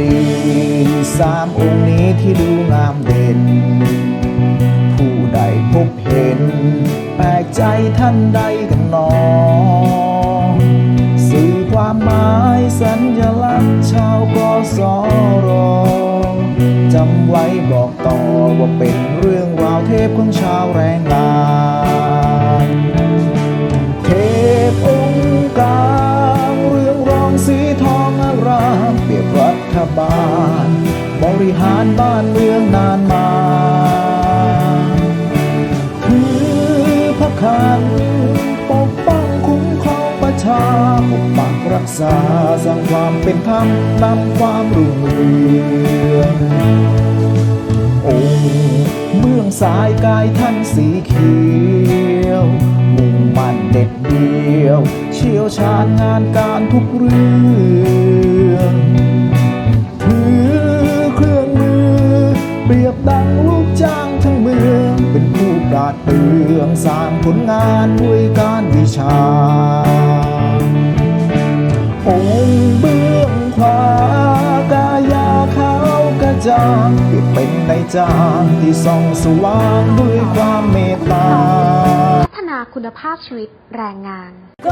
ดีสามองค์นี้ที่ดูงามเด่น ผู้ใดพบเห็น แปลกใจท่านใดกันหนอ สื่อความหมายสัญลักษณ์ชาวกสรจำไว้บอกต่อว่าเป็นเรื่องราวเทพของชาวแรงงานเทพองค์กลางเรื่องรองสีทอง บริหารบ้านเมืองนานมาถือพระขันปกป้องคุ้มครองประชาปกปักรักษาสร้างความเป็นธรรมนำความรุ่งเรืององค์เบื้องสายกายท่านสีเขียวมุ่งมั่นเด็ดเดียว เชี่ยวชาญงานการทุกเรื่อง ดเรืองสร้างผลงานด้วยการวิชา องค์เบื้องขวากายาขาวกระจ่างเปรียบเป็นในจางที่ส่องสว่างด้วยความเมตตา พัฒนาคุณภาพชีวิตแรงงาน ก